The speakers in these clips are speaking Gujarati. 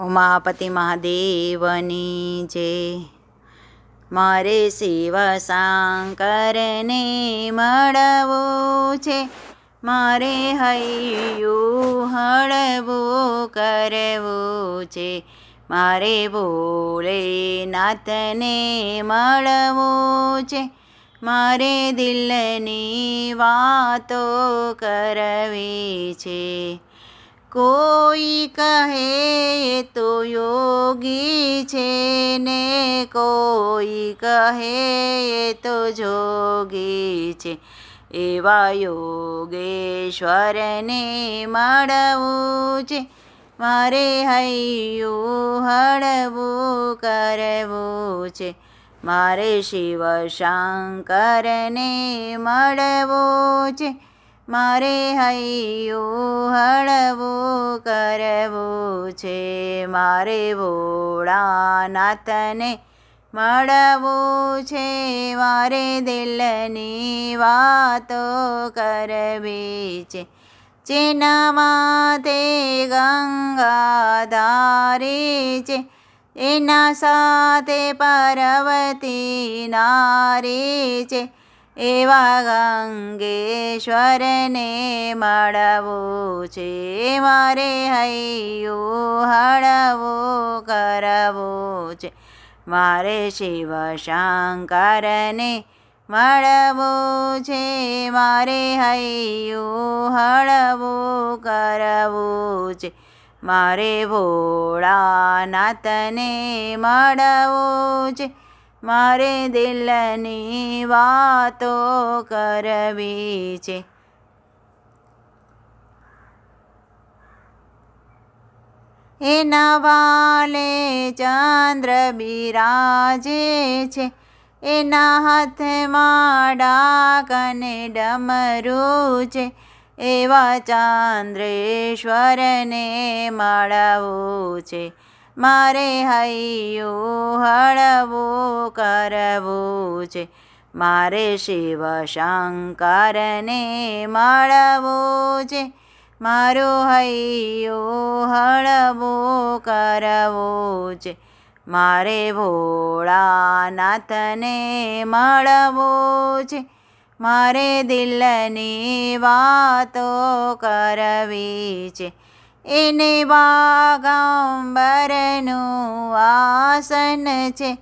ઉમાપતિ મહાદેવની જય મારે શિવ શંકરને મળવું છે. મારે હૈયું હળવું કરવું છે. મારે ભોલેનાથને મળવું છે. મારે દિલની વાતો કરવી છે. કોઈ કહે તો યોગી છે ને કોઈ કહે તો જોગી છે. એવા યોગેશ્વરને મળવું છે. મારે હૈયું હળવું કરવું છે. મારે શિવ શંકરને મળવું છે. મારે હૈયું હળવું કરવું છે. મારે ભોળાનાથને મળવું છે. મારે દિલની વાતો કરવી છે. જેના માથે ગંગા ધારે છે. એના સાથે પાર્વતી નારી છે. એવા ગંગેશ્વરને મળવું છે, મારે હૈયો હળવો કરવું છે. મારે શિવ શંકરને મળવું છે, મારે હૈયો હળવો કરવું છે. મારે ભોળાનાથને મળવું છે મારે દિલની વાતો કરવી છે. એના વાલે ચંદ્ર બિરાજે છે. એના હાથમાં ડાક અને ડમરું છે. એવા ચાંદ્રેશ્વરને મળવું છે. મારે હૈયું હળવું કરવું છે. મારે શિવ શંકરને મળવું છે. મારું હૈયું હળવું કરવું છે. મારે ભોળાનાથને મળવું છે. મારે દિલની વાતો કરવી છે. એને બાગંબરનું આસન છે.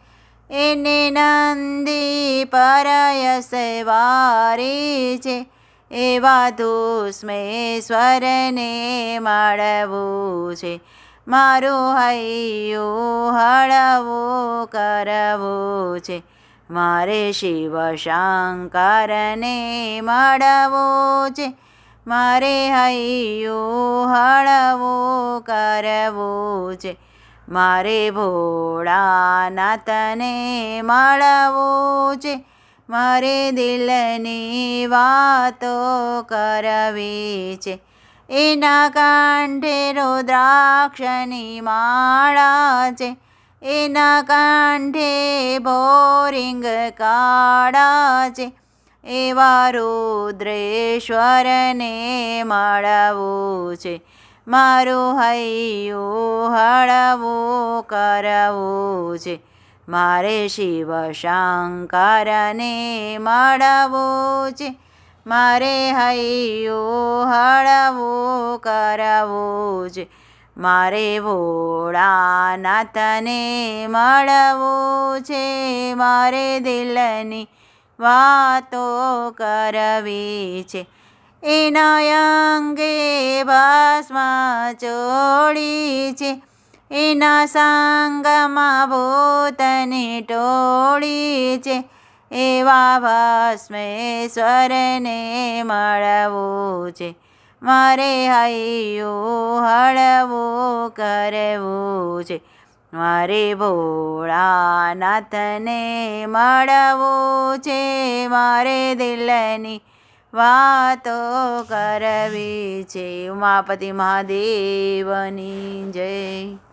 એને નંદી પરયસ વારી છે. એવા દુસ્મેશ્વરને મળવું છે. મારું હૈયું હળવું કરવું છે. મારે શિવ શંકરને મળવું છે. મારે હૈયું હળવું કરવું છે. મારે ભોળાનાથને મળવું છે. મારે દિલની વાતો કરવી છે. એના કાંઠે રુદ્રાક્ષની માળા છે. એના કાંઠે બોરિંગ કાળા છે. એવા રુદ્રેશ્વરને મળવું છે. મારું હૈયું હળવું કરવું છે. મારે શિવ શંકરને મળવું છે. મારે હૈયું હળવું કરવું છે. મારે ભોળાનાથને મળવું છે. મારે દિલની વાતો કરવી છે. એના અંગે ભાસમાં ચોળી છે. એના સાંગમાં ભૂતની ટોળી છે. એવા ભસ્મેશ્વરને મળવું છે. મારે હૈયું હળવું કરવું છે. મારે ભોળાનાથને મળવું છે મારે દિલની વાતો કરવી છે. ઉમાપતિ મહાદેવની જય.